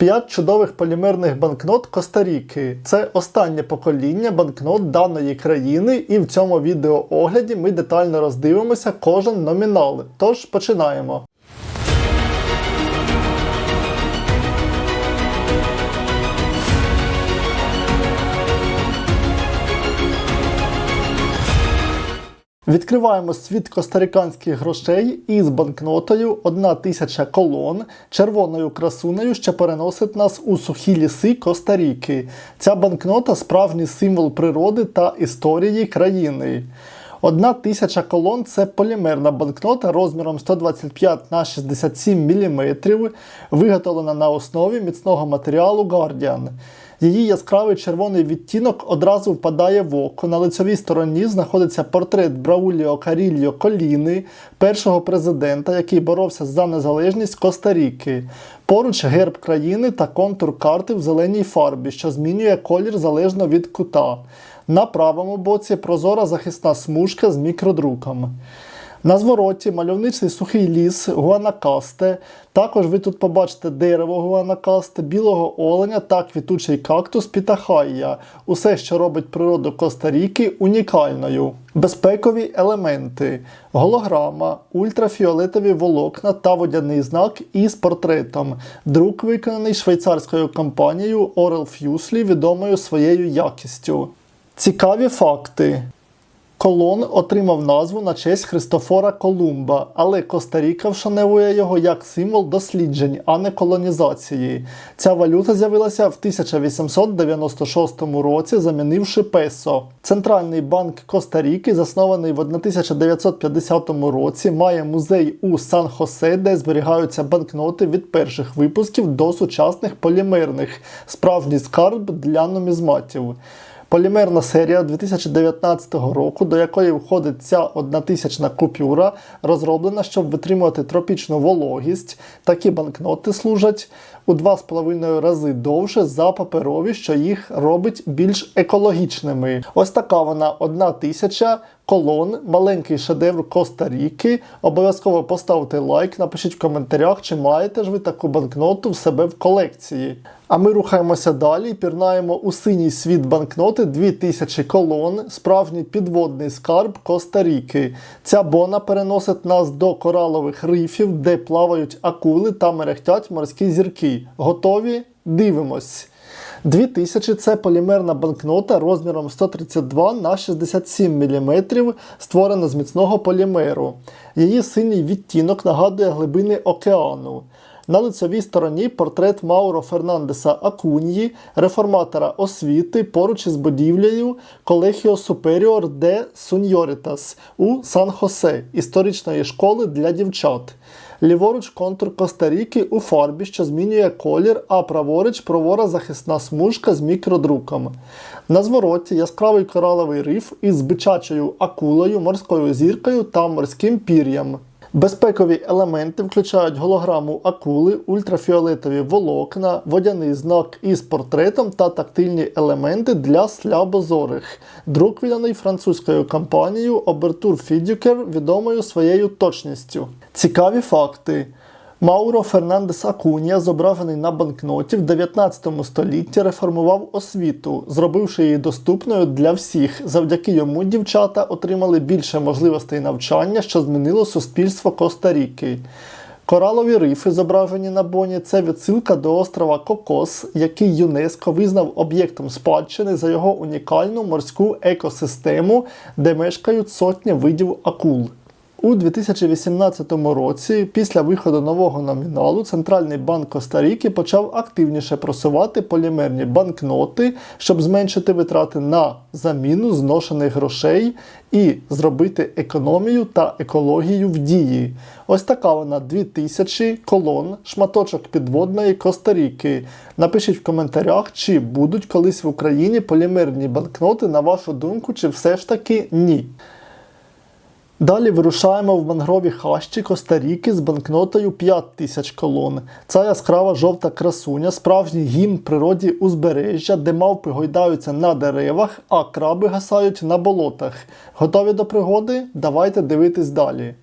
П'ять чудових полімерних банкнот Коста-Ріки. Це останнє покоління банкнот даної країни, і в цьому відеоогляді ми детально роздивимося кожен номінал. Тож починаємо. Відкриваємо світ костариканських грошей із банкнотою 1000 колон, червоною красунею, що переносить нас у сухі ліси Коста-Ріки. Ця банкнота справжній символ природи та історії країни. Одна тисяча колон це полімерна банкнота розміром 125 на 67 мм, виготовлена на основі міцного матеріалу Guardian. Її яскравий червоний відтінок одразу впадає в око. На лицевій стороні знаходиться портрет Брауліо Карільо Коліни, першого президента, який боровся за незалежність Коста-Ріки. Поруч герб країни та контур карти в зеленій фарбі, що змінює колір залежно від кута. На правому боці прозора захисна смужка з мікродруком. На звороті мальовничий сухий ліс Гуанакасте. Також ви тут побачите дерево Гуанакасте, білого оленя та квітучий кактус Пітахайя. Усе, що робить природу Коста-Ріки унікальною. Безпекові елементи, голограма, ультрафіолетові волокна та водяний знак із портретом. Друк виконаний швейцарською компанією Orel Fusely, відомою своєю якістю. Цікаві факти. Колон отримав назву на честь Христофора Колумба, але Коста-Ріка вшановує його як символ досліджень, а не колонізації. Ця валюта з'явилася в 1896 році, замінивши песо. Центральний банк Коста-Ріки, заснований в 1950 році, має музей у Сан-Хосе, де зберігаються банкноти від перших випусків до сучасних полімерних, справжній скарб для нумізматів. Полімерна серія 2019 року, до якої входить ця однотисячна купюра, розроблена, щоб витримувати тропічну вологість. Такі банкноти служать у 2,5 рази довше за паперові, що їх робить більш екологічними. Ось така вона одна тисяча колон, маленький шедевр Коста-Ріки. Обов'язково поставте лайк, напишіть в коментарях, чи маєте ж ви таку банкноту в себе в колекції. А ми рухаємося далі пірнаємо у синій світ банкноти 2000 колон, справжній підводний скарб Коста-Ріки. Ця бона переносить нас до коралових рифів, де плавають акули та мерехтять морські зірки. Готові? Дивимось. 2000 це полімерна банкнота розміром 132 на 67 мм, створена з міцного полімеру. Її синій відтінок нагадує глибини океану. На лицевій стороні портрет Мауро Фернандеса Акуньї, реформатора освіти поруч із будівлею Колегіо Суперіор де Суньорітас у Сан-Хосе, історичної школи для дівчат. Ліворуч контур Коста-Ріки у фарбі, що змінює колір, а праворуч провора захисна смужка з мікродруком. На звороті яскравий кораловий риф із бичачою акулою, морською зіркою та морським пір'ям. Безпекові елементи включають голограму акули, ультрафіолетові волокна, водяний знак із портретом та тактильні елементи для слабозорих. Друк виданий французькою компанією Obertur Fiduciar, відомою своєю точністю. Цікаві факти. Мауро Фернандес Акунія, зображений на банкноті в 19 столітті, реформував освіту, зробивши її доступною для всіх. Завдяки йому дівчата отримали більше можливостей навчання, що змінило суспільство Коста-Ріки. Коралові рифи, зображені на боні, це відсилка до острова Кокос, який ЮНЕСКО визнав об'єктом спадщини за його унікальну морську екосистему, де мешкають сотні видів акул. У 2018 році, після виходу нового номіналу, Центральний банк Коста-Ріки почав активніше просувати полімерні банкноти, щоб зменшити витрати на заміну зношених грошей і зробити економію та екологію в дії. Ось така вона 2000 колон, шматочок підводної Коста-Ріки. Напишіть в коментарях, чи будуть колись в Україні полімерні банкноти, на вашу думку, чи все ж таки ні. Далі вирушаємо в мангрові хащі Коста-Ріки з банкнотою 5 тисяч колон. Ця яскрава жовта красуня, справжній гімн природі узбережжя, де мавпи гойдаються на деревах, а краби гасають на болотах. Готові до пригоди? Давайте дивитись далі.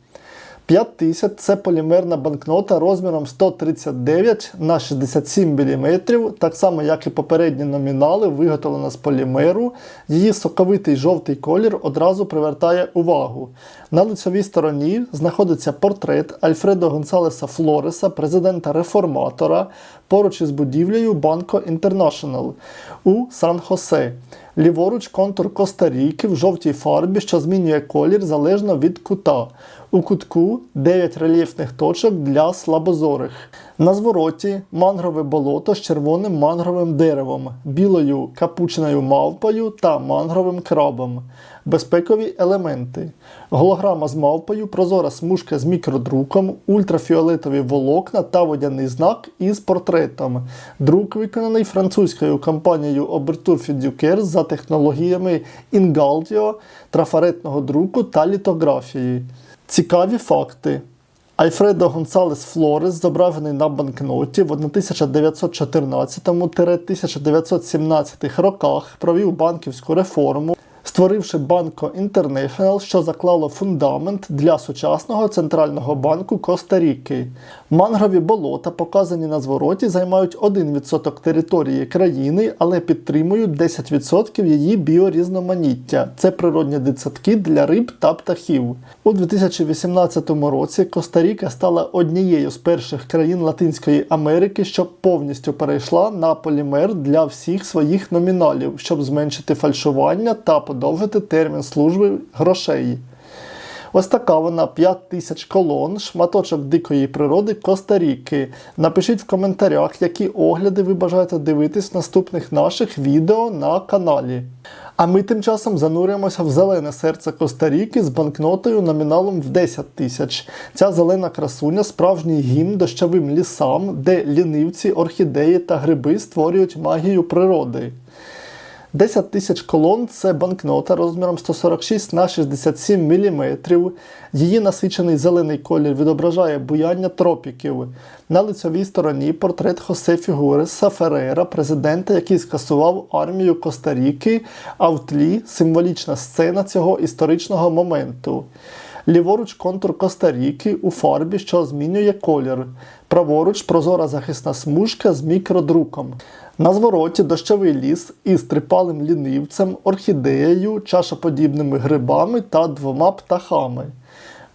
5000 це полімерна банкнота розміром 139 на 67 мм, так само як і попередні номінали, виготовлена з полімеру. Її соковитий жовтий колір одразу привертає увагу. На лицевій стороні знаходиться портрет Альфредо Гонсалеса Флореса, президента реформатора, поруч із будівлею Банко Інтернашнл у Сан-Хосе. Ліворуч контур Коста-Ріки в жовтій фарбі, що змінює колір залежно від кута. У кутку 9 рельєфних точок для слабозорих. На звороті мангрове болото з червоним мангровим деревом, білою капучною мавпою та мангровим крабом. Безпекові елементи. Голограма з мавпою, прозора смужка з мікродруком, ультрафіолетові волокна та водяний знак із портретом. Друк виконаний французькою компанією Obertur Fiducier за технологіями Ingaldio, трафаретного друку та літографії. Цікаві факти. Альфредо Гонсалес Флорес зображений на банкноті в 1914-1917 роках провів банківську реформу, створивши Банко Інтернешнл, що заклало фундамент для сучасного центрального банку Коста-Ріки. Мангрові болота, показані на звороті, займають 1% території країни, але підтримують 10% її біорізноманіття. Це природні дитсадки для риб та птахів. У 2018 році Коста-Ріка стала однією з перших країн Латинської Америки, що повністю перейшла на полімер для всіх своїх номіналів, щоб зменшити фальшування та подовжити термін служби грошей. Ось така вона 5 тисяч колон, шматочок дикої природи Коста-Ріки. Напишіть в коментарях, які огляди ви бажаєте дивитись в наступних наших відео на каналі. А ми тим часом занурюємося в зелене серце Коста-Ріки з банкнотою номіналом в 10 тисяч. Ця зелена красуня справжній гімн дощовим лісам, де лінивці, орхідеї та гриби створюють магію природи. 10 тисяч колон це банкнота розміром 146 на 67 мм. Її насичений зелений колір відображає буяння тропіків. На лицевій стороні портрет Хосе Фігуреса Ферера, президента, який скасував армію Коста-Ріки, а в тлі символічна сцена цього історичного моменту. Ліворуч контур Коста-Ріки у фарбі, що змінює колір. Праворуч прозора захисна смужка з мікродруком. На звороті дощовий ліс із трипалим лінивцем, орхідеєю, чашоподібними грибами та двома птахами.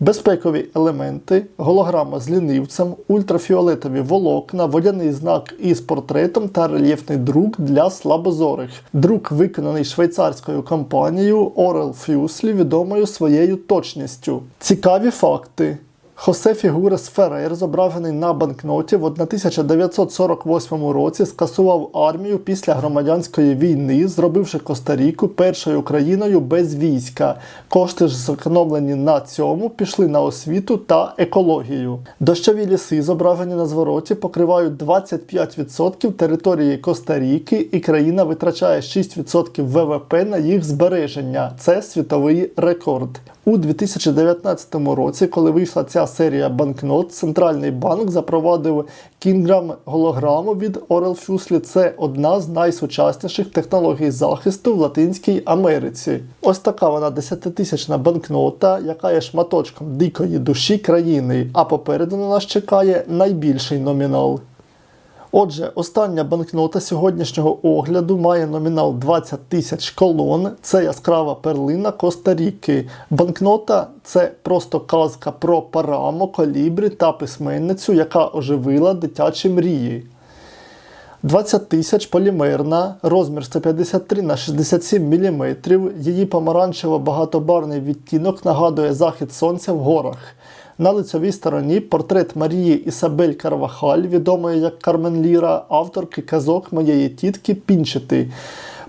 Безпекові елементи, голограма з лінивцем, ультрафіолетові волокна, водяний знак із портретом та рельєфний друк для слабозорих. Друк виконаний швейцарською компанією Орел Фюслі, відомою своєю точністю. Цікаві факти. Хосе Фігурес Феррер, зображений на банкноті, в 1948 році скасував армію після громадянської війни, зробивши Коста-Ріку першою країною без війська. Кошти ж зекономлені на цьому пішли на освіту та екологію. Дощові ліси, зображені на звороті, покривають 25% території Коста-Ріки, і країна витрачає 6% ВВП на їх збереження. Це світовий рекорд. У 2019 році, коли вийшла ця серія банкнот, центральний банк запровадив кінграм голограму від Orel Fusely. Це одна з найсучасніших технологій захисту в Латинській Америці. Ось така вона 10-тисячна банкнота, яка є шматочком дикої душі країни. А попереду на нас чекає найбільший номінал. Отже, остання банкнота сьогоднішнього огляду має номінал 20 тисяч колон. Це яскрава перлина Коста-Ріки. Банкнота це просто казка про парамо, колібрі та письменницю, яка оживила дитячі мрії. 20 тисяч полімерна, розмір 153 на 67 мм. Її помаранчево-багатобарний відтінок нагадує захід сонця в горах. На лицевій стороні портрет Марії Ісабель Карвахаль, відомої як Кармен Ліра, авторки казок моєї тітки Пінчети.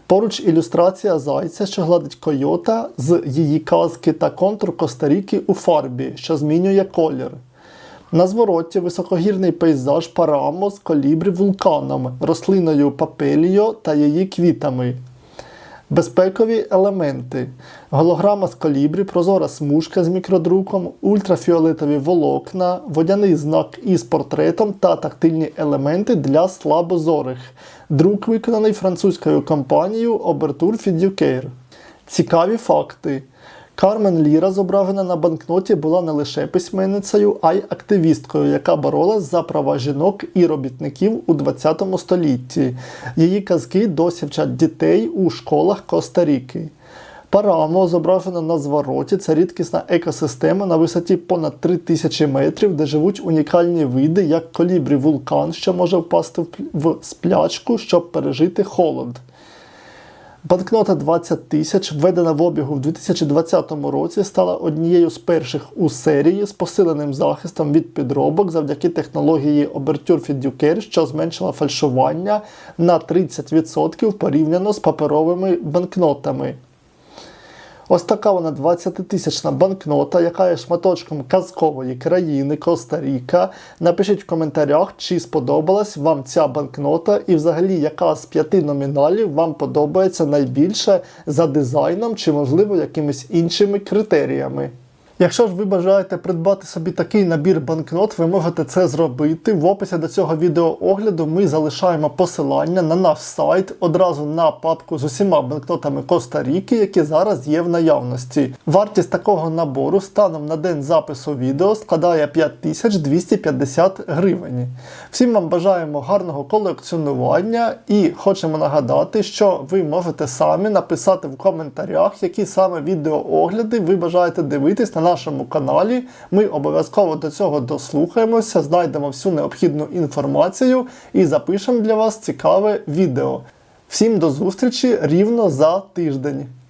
Поруч ілюстрація зайця, що гладить койота з її казки та контур Коста-Ріки у фарбі, що змінює колір. На звороті високогірний пейзаж Парамо з колібрі вулканом, рослиною папеліо та її квітами. Безпекові елементи. Голограма з калібрі, прозора смужка з мікродруком, ультрафіолетові волокна, водяний знак із портретом та тактильні елементи для слабозорих. Друк виконаний французькою компанією Obertur Fiducier. Цікаві факти. Кармен Ліра, зображена на банкноті, була не лише письменницею, а й активісткою, яка боролась за права жінок і робітників у 20 столітті. Її казки досі вчать дітей у школах Коста-Ріки. Парамо, зображена на звороті, це рідкісна екосистема на висоті понад 3000 метрів, де живуть унікальні види, як колібрі вулкан, що може впасти в сплячку, щоб пережити холод. Банкнота 20 тисяч, введена в обігу в 2020 році, стала однією з перших у серії з посиленим захистом від підробок завдяки технології Oberture Fiduciary, що зменшила фальшування на 30% порівняно з паперовими банкнотами. Ось така вона 20-тисячна банкнота, яка є шматочком казкової країни Коста-Ріка. Напишіть в коментарях, чи сподобалась вам ця банкнота, і взагалі яка з п'яти номіналів вам подобається найбільше за дизайном чи, можливо, якимись іншими критеріями. Якщо ж ви бажаєте придбати собі такий набір банкнот, ви можете це зробити. В описі до цього відеоогляду ми залишаємо посилання на наш сайт одразу на папку з усіма банкнотами Коста-Ріки, які зараз є в наявності. Вартість такого набору станом на день запису відео складає 5250 гривень. Всім вам бажаємо гарного колекціонування і хочемо нагадати, що ви можете самі написати в коментарях, які саме відеоогляди ви бажаєте дивитись на нашому каналі. Ми обов'язково до цього дослухаємося, знайдемо всю необхідну інформацію і запишемо для вас цікаве відео. Всім до зустрічі рівно за тиждень.